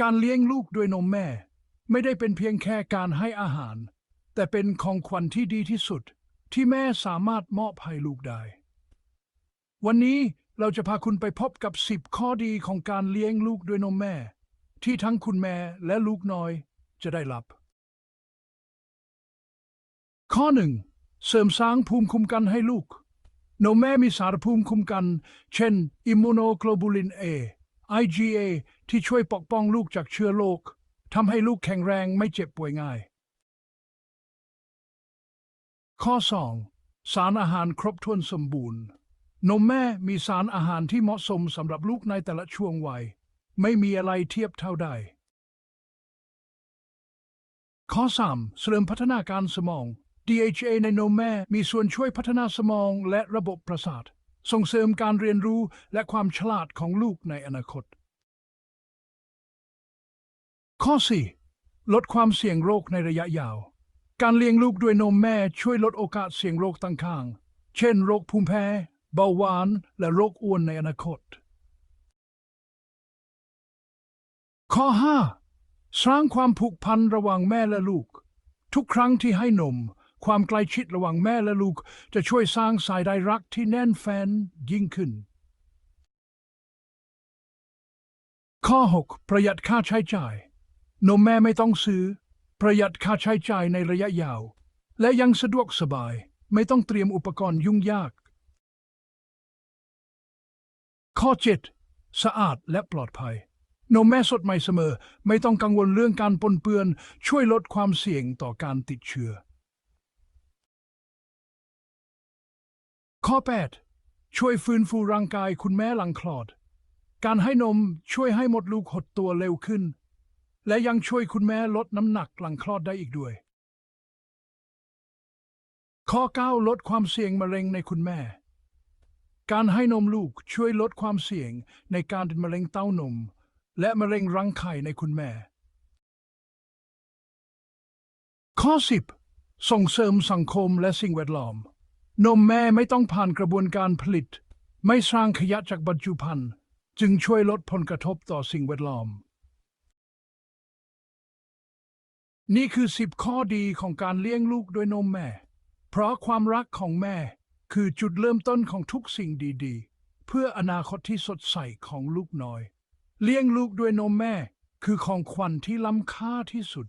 การเลี้ยงลูกด้วยนมแม่ ไม่ได้เป็นเพียงแค่การให้อาหาร แต่เป็นของขวัญที่ดีที่สุด ที่แม่สามารถมอบให้ลูกได้ วันนี้เราจะพาคุณไปพบกับ 10 ข้อดีของการเลี้ยงลูกด้วยนมแม่ ที่ทั้งคุณแม่และลูกน้อยจะได้รับ ข้อหนึ่งเสริมสร้างภูมิคุ้มกันให้ลูกนมแม่มีสารภูมิคุ้มกัน เช่น อิมมูโนโกลบูลิน A IgA ที่ช่วยปกป้องลูกจากเชื้อโรคทำให้ลูกแข็งแรงไม่เจ็บป่วยง่าย ข้อ 2. สารอาหารครบถ้วนสมบูรณ์ นมแม่มีสารอาหารที่เหมาะสมสำหรับลูกในแต่ละช่วงวัย ไม่มีอะไรเทียบเท่าได้ ข้อ 3. เสริมพัฒนาการสมอง DHA ในนมแม่มีส่วนช่วยพัฒนาสมองและระบบประสาท ส่งเสริมการเรียนรู้และความฉลาดของลูกในอนาคต ข้อ 4. ลดความเสี่ยงโรคในระยะยาว การเลี้ยงลูกด้วยนมแม่ช่วยลดโอกาสเสี่ยงโรคต่างๆ เช่น โรคภูมิแพ้ เบาหวาน และโรคอ้วนในอนาคต ข้อ 5. สร้างความผูกพันระหว่างแม่และลูก ทุกครั้งที่ให้นม ความใกล้ชิดระหว่างแม่และลูกจะช่วยสร้างสายใยรักที่แน่นแฟนยิ่งขึ้น ข้อ 6. ประหยัดค่าใช้จ่าย นมแม่ไม่ต้องซื้อ ประหยัดค่าใช้จ่ายในระยะยาว และยังสะดวกสบาย ไม่ต้องเตรียมอุปกรณ์ยุ่งยาก ข้อ 7. สะอาดและปลอดภัยนมแม่สดใหม่เสมอ ไม่ต้องกังวลเรื่องการปนเปื้อน ช่วยลดความเสี่ยงต่อการติดเชื้อ ข้อ 8. ช่วยฟื้นฟูร่างกายคุณแม่หลังคลอด การให้นมช่วยให้มดลูกหดตัวเร็วขึ้น และยังช่วยคุณแม่ลดน้ำหนักหลังคลอดได้อีกด้วย ข้อ 9 ลดความเสี่ยงมะเร็งในคุณแม่ การให้นมลูกช่วยลดความเสี่ยงในการเป็นมะเร็งเต้านม และมะเร็งรังไข่ในคุณแม่ ข้อ 10 ส่งเสริมสังคมและสิ่งแวดล้อม นมแม่ไม่ต้องผ่านกระบวนการผลิต ไม่สร้างขยะจากบรรจุภัณฑ์ จึงช่วยลดผลกระทบต่อสิ่งแวดล้อม นี่คือ 10 ข้อดีของการเลี้ยงลูกด้วยนมแม่ เพราะความรักของแม่คือจุดเริ่มต้นของทุกสิ่งดีๆ เพื่ออนาคตที่สดใสของลูกน้อย เลี้ยงลูกด้วยนมแม่ คือของขวัญที่ล้ำค่าที่สุด